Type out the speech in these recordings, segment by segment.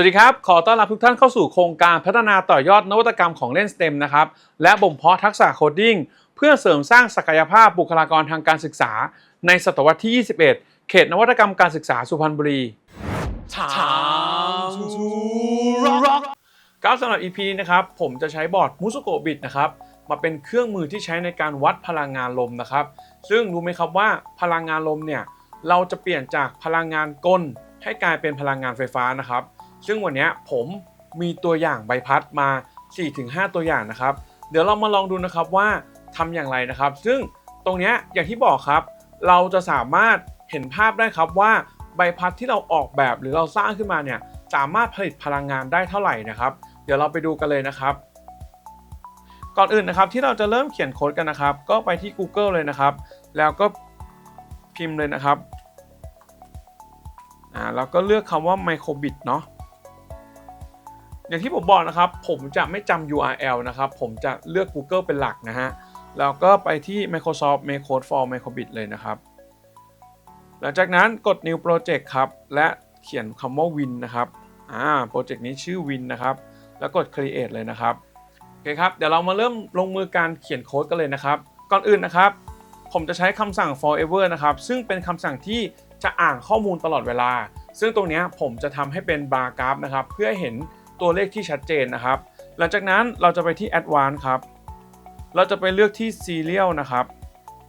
สวัสดีครับ ขอต้อนรับทุกท่านเข้าสู่โครงการพัฒนาต่อยอดนวัตกรรมของเล่น STEM นะครับ และบ่มเพาะทักษะโคดดิ้งเพื่อเสริมสร้างศักยภาพบุคลากรทางการศึกษา ในศตวรรษที่ 21 เขตนวัตกรรมการศึกษาสุพรรณบุรี Time to rock ครับสำหรับ EP นี้นะครับ ผมจะใช้บอร์ดมุสโกบิดนะครับ มาเป็นเครื่องมือที่ใช้ในการวัดพลังงานลมนะครับ ซึ่งรู้ไหมครับว่าพลังงานลมเนี่ย เราจะเปลี่ยนจากพลังงานกลให้กลายเป็นพลังงานไฟฟ้านะครับ ซึ่งวันนี้ผมมีตัวอย่างใบพัดมา 4-5 ตัวอย่างนะครับ เดี๋ยวเรามาลองดูนะครับว่าทำอย่างไรนะครับ ซึ่งตรงนี้อย่างที่บอกครับ เราจะสามารถเห็นภาพได้ครับว่าใบพัดที่เราออกแบบหรือเราสร้างขึ้นมาเนี่ยสามารถผลิตพลังงานได้เท่าไหร่นะครับ เดี๋ยวเราไปดูกันเลยนะครับ ก่อนอื่นนะครับที่เราจะเริ่มเขียนโค้ดกันนะครับ ก็ไปที่ Google เลยนะครับ แล้วก็พิมพ์เลยนะครับอ่าแล้วก็เลือกคำว่า microbit เนาะ อย่างที่ผมบอกนะครับ ผมจะไม่จำ URL นะครับ ผมจะเลือก Google เป็นหลักนะฮะ แล้วก็ไปที่ Microsoft Make Code for Microbit เลยนะครับ หลังจากนั้นกด New Project ครับ และเขียนคำว่า Win นะครับ อ่า โปรเจกต์นี้ชื่อ Win นะครับ แล้วกด Create เลยนะครับ โอเคครับ เดี๋ยวเรามาเริ่มลงมือการเขียนโค้ดกันเลยนะครับ ก่อนอื่นนะครับ ผมจะใช้คำสั่ง forever นะครับ ซึ่งเป็นคำสั่งที่จะอ่านข้อมูลตลอดเวลา ซึ่งตรงนี้ผมจะทำให้เป็นบาร์กราฟนะครับ เพื่อเห็น ตัวเลขที่ชัดเจนนะครับ หลังจากนั้นเราจะไปที่ advanced ครับ เราจะไปเลือกที่ serial นะครับ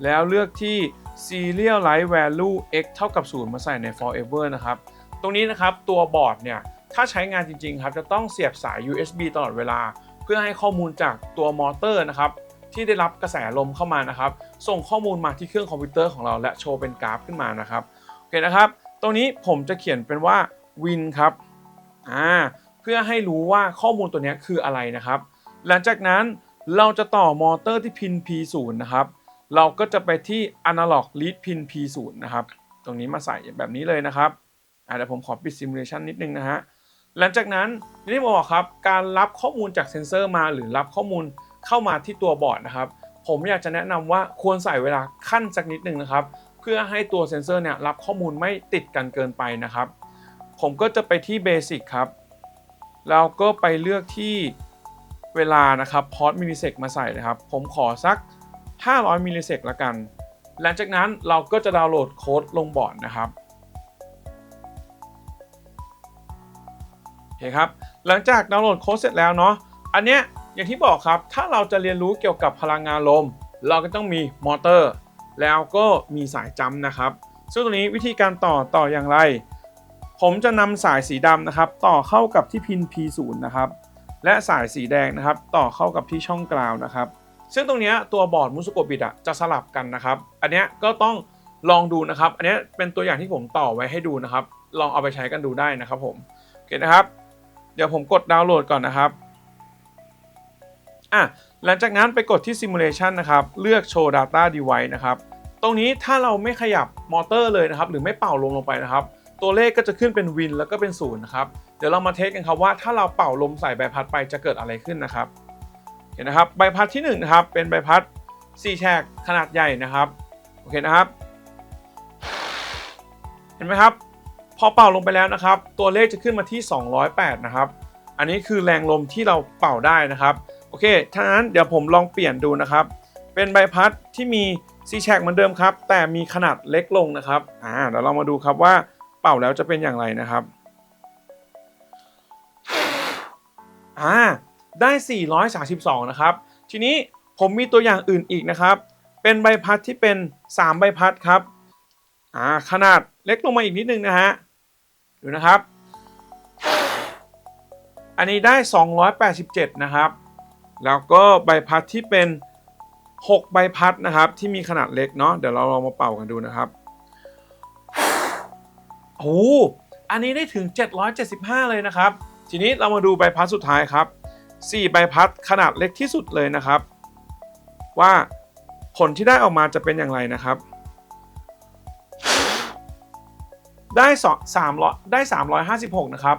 แล้วเลือกที่ serial light value x เท่ากับ 0 มาใส่ใน forever นะครับ ตรงนี้นะครับตัวบอร์ดเนี่ย ถ้าใช้งานจริง ๆ ครับ จะต้องเสียบสาย USB ตลอดเวลา เพื่อให้ข้อมูลจากตัวมอเตอร์นะครับที่ได้รับกระแสลมเข้ามานะครับ ส่งข้อมูลมาที่เครื่องคอมพิวเตอร์ของเราและโชว์เป็นกราฟขึ้นมานะครับ โอเคนะครับ ตรงนี้ผมจะเขียนเป็นว่า win ครับ อ่า พื่อให้รู้ว่าข้อมูลตัวนี้คืออะไรนะครับ หลังจากนั้นเราจะต่อมอเตอร์ที่พิน P0 นะครับ เราก็จะไปที่ analog lead pin P0 นะครับ ตรงนี้มาใส่แบบนี้เลยนะครับอ่าเดี๋ยวผมขอปิด simulation นิดนึงนะฮะ หลังจากนั้นอย่างที่ผมบอกครับ การรับข้อมูลจากเซ็นเซอร์มาหรือรับข้อมูลเข้ามาที่ตัวบอร์ดนะครับ ผมอยากจะแนะนำว่าควรใส่เวลาขั้นสักนิดหนึ่งนะครับ เพื่อให้ตัวเซ็นเซอร์เนี่ยรับข้อมูลไม่ติดกันเกินไปนะครับ ผมก็จะไปที่เบสิกครับ แล้วก็ไปเลือกที่เวลานะครับพอร์ตมิลลิเซกมาใส่นะครับ ผมขอสัก 500มิลลิเซกละกัน หลังจากนั้นเราก็จะดาวน์โหลดโค้ดลงบอร์ดนะครับโอเคครับหลังจากดาวน์โหลดโค้ดเสร็จแล้วเนาะอันเนี้ยอย่างที่บอกครับ ถ้าเราจะเรียนรู้เกี่ยวกับพลังงานลม เราก็ต้องมีมอเตอร์ แล้วก็มีสายจัมป์นะครับ ซึ่งตรงนี้วิธีการต่อต่ออย่างไร ผมจะนำสายสีดำนะครับ ต่อเข้ากับที่พิน P0 นะครับ และสายสีแดงนะครับ ต่อเข้ากับที่ช่องกราวนะครับ ซึ่งตรงนี้ตัวบอร์ดมุสโกบิดอะจะสลับกันนะครับ อันนี้ก็ต้องลองดูนะครับ อันนี้เป็นตัวอย่างที่ผมต่อไว้ให้ดูนะครับ ลองเอาไปใช้กันดูได้นะครับผมโอเคนะครับ เดี๋ยวผมกดดาวน์โหลดก่อนนะครับอะหลังจากนั้นไปกดที่ Simulation นะครับ เลือก Show Data Device นะครับ ตรงนี้ถ้าเราไม่ขยับมอเตอร์เลยนะครับ หรือไม่เป่าลมลงไปนะครับ ตัวเลขก็จะขึ้นเป็นวินแล้วก็เป็นศูนย์นะครับ เดี๋ยวเรามาเทสกันครับว่าถ้าเราเป่าลมใส่ใบพัดไปจะเกิดอะไรขึ้นนะครับ เห็นนะครับใบพัดที่1นงนะครับเป็นใบพัด4แฉกขนาดใหญ่นะครับ โอเคนะครับ เห็นไหมครับ พอเป่าลงไปแล้วนะครับ ตัวเลขจะขึ้นมาที่ 208 นะครับ อันนี้คือแรงลมที่เราเป่าได้นะครับ โอเคถ้างั้นเดี๋ยวผมลองเปลี่ยนดูนะครับ เป็นใบพัดที่มีซีแฉกเหมือนเดิมครับ แต่มีขนาดเล็กลงนะครับ อ่า เดี๋ยวเรามาดูครับว่า เป่าแล้วจะเป็นอย่างไรนะครับอ่าได้ 432 นะครับ ทีนี้ผมมีตัวอย่างอื่นอีกนะครับ เป็นใบพัดที่เป็น 3 ใบพัดครับอ่าขนาดเล็กลงมาอีกนิดนึงนะฮะดูนะครับ อันนี้ได้ 287 นะครับ แล้วก็ใบพัดที่เป็น 6 ใบพัดนะครับ ที่มีขนาดเล็กเนาะเดี๋ยวเราลองมาเป่ากันดูนะครับ โอ้โหอันนี้ได้ถึง 775 เลยนะครับ ทีนี้เรามาดูใบพัดสุดท้ายครับ 4 ใบพัดขนาดเล็กที่สุดเลยนะครับ ว่าผลที่ได้ออกมาจะเป็นอย่างไรนะครับ ได้2 300ได้ 356 นะครับ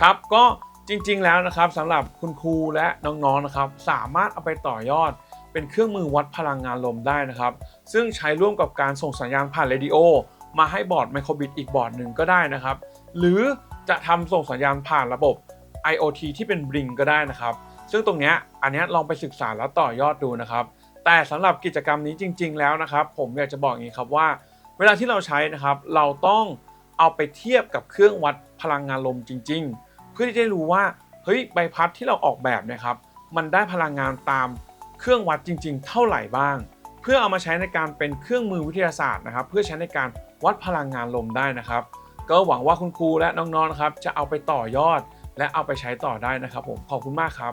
ครับก็จริงๆแล้วนะครับสำหรับคุณครูและน้องๆนะครับ สามารถเอาไปต่อยอดเป็นเครื่องมือวัดพลังงานลมได้นะครับ ซึ่งใช้ร่วมกับการส่งสัญญาณผ่านเรดิโอ มาให้บอร์ดไมโครบิตอีกบอร์ดหนึ่งก็ได้นะครับ หรือจะทำส่งสัญญาณผ่านระบบ IoT ที่เป็น Blink ก็ได้นะครับ ซึ่งตรงเนี้ยอันนี้ลองไปศึกษาแล้วต่อยอดดูนะครับ แต่สำหรับกิจกรรมนี้จริง ๆ แล้วนะครับ ผมอยากจะบอกอย่างนี้ครับว่า เวลาที่เราใช้นะครับ เราต้องเอาไปเทียบกับเครื่องวัดพลังงานลมจริง ๆ เพื่อที่จะรู้ว่าเฮ้ยใบพัดที่เราออกแบบเนี่ยครับ มันได้พลังงานตามเครื่องวัดจริง ๆ เท่าไหร่บ้าง เพื่อเอามาใช้ในการเป็นเครื่องมือวิทยาศาสตร์นะครับ เพื่อใช้ในการวัดพลังงานลมได้นะครับ ก็หวังว่าคุณครูและน้องๆนะครับจะเอาไปต่อยอด และเอาไปใช้ต่อได้นะครับผมขอบคุณมากครับ